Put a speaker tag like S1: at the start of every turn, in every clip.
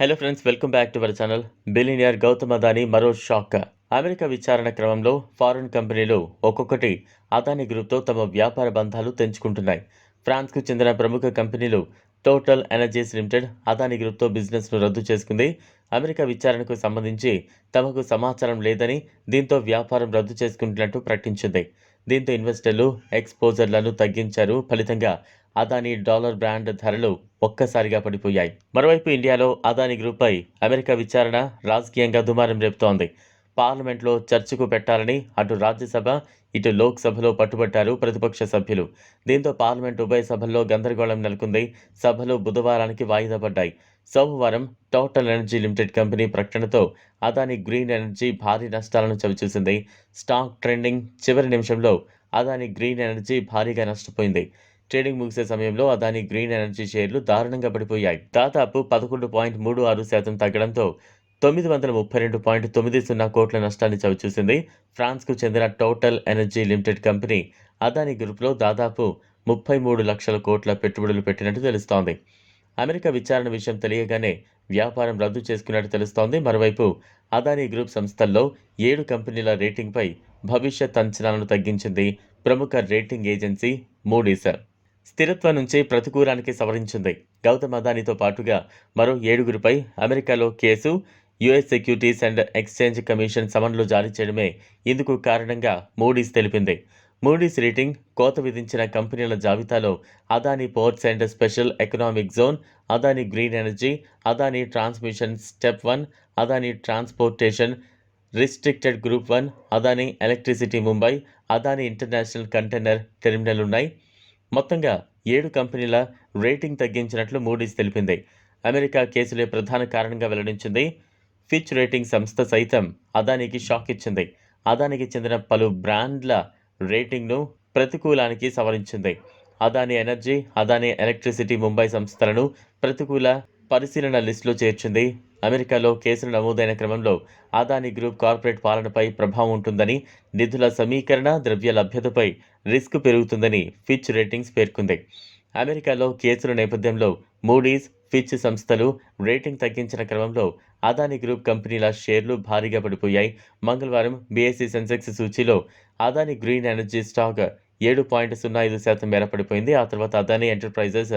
S1: hello friends welcome back to our channel billionaire Gautam Adani మరో shock America విచారణ క్రమంలో foreign కంపెనీలు ఒక్కొక్కటి అదానీ గ్రూప్తో తమ వ్యాపార బంధాలు తెంచుకుంటున్నాయి ఫ్రాన్స్కు చెందిన ప్రముఖ కంపెనీలు టోటల్ ఎనర్జీస్ లిమిటెడ్ అదానీ గ్రూప్తో బిజినెస్ను రద్దు చేసుకుంది అమెరికా విచారణకు సంబంధించి తమకు సమాచారం లేదని దీంతో వ్యాపారం రద్దు చేసుకుంటున్నట్టు ప్రకటించింది దీంతో ఇన్వెస్టర్లు ఎక్స్పోజర్లను తగ్గించారు ఫలితంగా అదానీ డాలర్ బ్రాండ్ ధరలు ఒక్కసారిగా పడిపోయాయి మరోవైపు ఇండియాలో గ్రూప్ గ్రూప్పై అమెరికా విచారణ రాజకీయంగా దుమారం రేపుతోంది పార్లమెంట్లో చర్చకు పెట్టాలని అటు రాజ్యసభ ఇటు లోక్సభలో పట్టుబట్టారు ప్రతిపక్ష సభ్యులు దీంతో పార్లమెంట్ ఉభయ సభల్లో గందరగోళం నెలకొంది సభలు బుధవారానికి వాయిదా పడ్డాయి సోమవారం టోటల్ ఎనర్జీ లిమిటెడ్ కంపెనీ ప్రకటనతో అదాని గ్రీన్ ఎనర్జీ భారీ నష్టాలను చవిచూసింది స్టాక్ ట్రెండింగ్ చివరి నిమిషంలో అదాని గ్రీన్ ఎనర్జీ భారీగా నష్టపోయింది ట్రేడింగ్ ముగిసే సమయంలో అదాని గ్రీన్ ఎనర్జీ షేర్లు దారుణంగా పడిపోయాయి దాదాపు పదకొండు పాయింట్ మూడు ఆరు శాతం తగ్గడంతో తొమ్మిది వందల ముప్పై రెండు పాయింట్ తొమ్మిది సున్నా కోట్ల నష్టాన్ని చవిచూసింది ఫ్రాన్స్కు చెందిన Total Energy limited company Adani గ్రూప్లో దాదాపు ముప్పై మూడు లక్షల కోట్ల పెట్టుబడులు పెట్టినట్టు తెలుస్తోంది అమెరికా విచారణ విషయం తెలియగానే వ్యాపారం రద్దు చేసుకున్నట్టు తెలుస్తోంది మరోవైపు అదానీ గ్రూప్ సంస్థల్లో ఏడు కంపెనీల రేటింగ్పై భవిష్యత్ అంచనాలను తగ్గించింది ప్రముఖ రేటింగ్ ఏజెన్సీ మూడీస్ స్థిరత్వం నుంచి ప్రతికూలానికి సవరించింది గౌతమ్ అదానీతో పాటుగా మరో ఏడుగురిపై అమెరికాలో కేసు US securities and exchange commission సమన్లు జారీ చేయడమే ఇందుకు కారణంగా మూడీస్ తెలిపింది మూడీస్ రేటింగ్ కోత విధించిన కంపెనీల జాబితాలో Adani ports and special economic zone Adani green energy Adani transmission step one Adani transportation restricted group one Adani electricity Mumbai Adani international container terminal ఉన్నాయి మొత్తంగా ఏడు కంపెనీల రేటింగ్ తగ్గించినట్లు మూడీస్ తెలిపింది అమెరికా కేసులే ప్రధాన కారణంగా వెల్లడించింది ఫిచ్ రేటింగ్ సంస్థ సైతం అదానికి షాక్ ఇచ్చింది అదానికి చెందిన పలు బ్రాండ్ల రేటింగ్ను ప్రతికూలానికి సవరించింది అదాని ఎనర్జీ అదాని ఎలక్ట్రిసిటీ ముంబై సంస్థలను ప్రతికూల పరిశీలన లిస్టులో చేర్చింది అమెరికాలో కేసులు నమోదైన క్రమంలో అదాని గ్రూప్ కార్పొరేట్ పాలనపై ప్రభావం ఉంటుందని నిధుల సమీకరణ ద్రవ్య లభ్యతపై రిస్క్ పెరుగుతుందని ఫిచ్ రేటింగ్స్ పేర్కొంది అమెరికాలో కేసుల నేపథ్యంలో మూడీస్ ఫిచ్ సంస్థలు రేటింగ్ తగ్గించిన క్రమంలో అదాని గ్రూప్ కంపెనీల షేర్లు భారీగా పడిపోయాయి మంగళవారం బీఎస్సీ సెన్సెక్స్ సూచీలో అదాని గ్రీన్ ఎనర్జీ స్టాక్ ఏడు పాయింట్ సున్నా ఐదు శాతం మేర పడిపోయింది ఆ తర్వాత అదానీ ఎంటర్ప్రైజెస్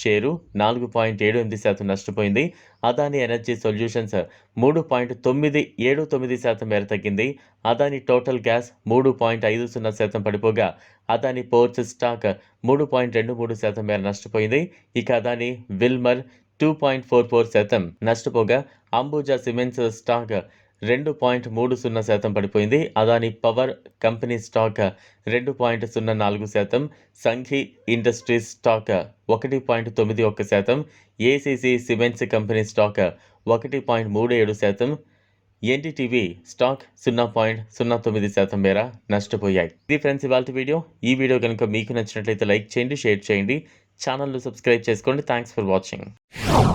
S1: షేరు నాలుగు పాయింట్ ఏడు ఎనిమిది శాతం నష్టపోయింది అదానీ ఎనర్జీ సొల్యూషన్స్ మూడు పాయింట్ తొమ్మిది ఏడు తొమ్మిది శాతం మేర తగ్గింది అదానీ టోటల్ గ్యాస్ మూడు పాయింట్ ఐదు సున్నా శాతం పడిపోగా అదానీ పోర్చ్ స్టాక్ మూడు పాయింట్ రెండు మూడు శాతం మేర నష్టపోయింది ఇక Adani Wilmar two point four four శాతం నష్టపోగా అంబుజా సిమెంట్స్ స్టాక్ రెండు పాయింట్ మూడు సున్నా శాతం పడిపోయింది అదాని పవర్ కంపెనీ స్టాక్ రెండు పాయింట్ సున్నా నాలుగు శాతం సంఘి ఇండస్ట్రీస్ స్టాక్ ఒకటి పాయింట్ తొమ్మిది ఒక్క శాతం ఏసీసీ సిమెంట్స్ కంపెనీ స్టాక్ ఒకటి పాయింట్ మూడు ఏడు శాతం ఎన్టీటీవీ స్టాక్ సున్నా పాయింట్ సున్నా తొమ్మిది శాతం మేర నష్టపోయాయి ఇది ఫ్రెండ్స్ ఇవాళ వీడియో ఈ వీడియో కనుక మీకు నచ్చినట్లయితే లైక్ చేయండి షేర్ చేయండి ఛానల్ను సబ్స్క్రైబ్ చేసుకోండి థ్యాంక్స్ ఫర్ వాచింగ్